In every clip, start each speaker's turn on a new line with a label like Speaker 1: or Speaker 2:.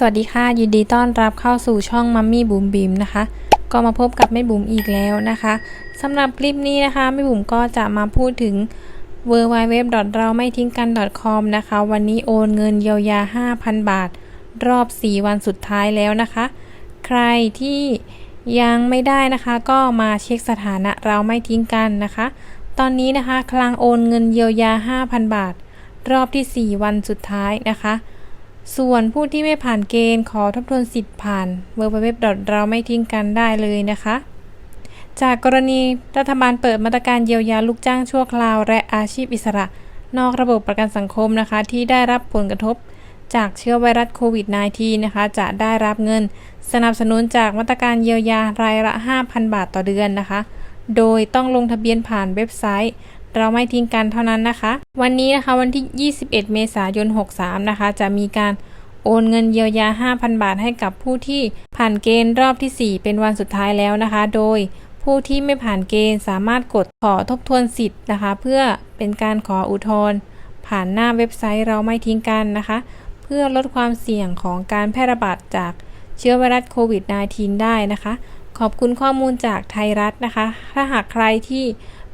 Speaker 1: สวัสดีค่ะ ยินดีต้อนรับเข้าสู่ช่องมัมมี่บุ๋มบิมนะคะ ก็มาพบกับแม่บุ๋มอีกแล้วนะคะสำหรับคลิปนี้นะคะแม่บุ๋มก็จะมาพูดถึง w w w เราไม่ทิ้งกัน .com นะคะ วันนี้โอนเงินเยียวยา 5,000 บาท รอบ 4 วันสุดท้ายแล้วนะคะ ใครที่ยังไม่ได้นะคะก็มาเช็คสถานะเราไม่ทิ้งกันนะคะ ตอนนี้นะคะ คลังโอนเงินเยียวยา 5,000 บาท รอบที่ 4 วันสุดท้ายนะคะ ส่วนผู้ที่ไม่ผ่านเกณฑ์ขอทบทวนสิทธิ์ผ่าน w w w เราไม่ทิ้งกันได้เลยนะคะ จากกรณีรัฐบาลเปิดมาตรการเยียวยาลูกจ้างชั่วคราว และอาชีพอิสระ นอกระบบประกันสังคมนะคะ ที่ได้รับผลกระทบจากเชื้อไวรัสโควิด -19 นะคะ จะได้รับเงิน สนับสนุนจากมาตรการเยียวยารายละ 5,000 บาทต่อเดือนนะคะ โดยต้องลงทะเบียนผ่านเว็บไซต์ เราไม่ทิ้งกันเท่านั้นนะคะ วันนี้นะคะวันที่ 21 เมษายน 63 นะคะ จะมีการ โอนเงินเยียวยา 5,000 บาทให้กับผู้ที่ผ่านเกณฑ์รอบที่ 4 เป็นวันสุดท้ายแล้วนะคะ โดยผู้ที่ไม่ผ่านเกณฑ์สามารถกดขอทบทวนสิทธิ์นะคะ เพื่อเป็นการขออุทธรณ์ผ่านหน้าเว็บไซต์เราไม่ทิ้งกันนะคะ เพื่อลดความเสี่ยงของการแพร่ระบาดจากเชื้อไวรัสโควิด -19 ได้นะคะ ขอบคุณข้อมูลจากไทยรัฐนะคะ ถ้าหากใครที่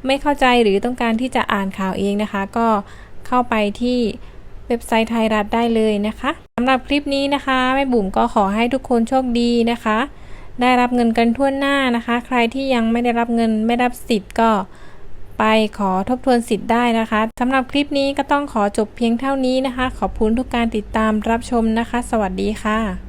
Speaker 1: ไม่เข้าใจหรือต้องการที่จะอ่านข่าวเองนะคะ ก็เข้าไปที่ เว็บไซต์ไทยรัฐได้เลยนะคะสำหรับคลิปนี้นะคะแม่บุ๋มก็ขอให้ทุกคนโชคดีนะคะ ได้รับเงินกันทั่วหน้านะคะ ใครที่ยังไม่ได้รับเงินไม่รับสิทธิ์ก็ไปขอทบทวนสิทธิ์ได้นะคะสำหรับคลิปนี้ก็ต้องขอจบเพียงเท่านี้นะคะ ขอบคุณทุกการติดตามรับชมนะคะ สวัสดีค่ะ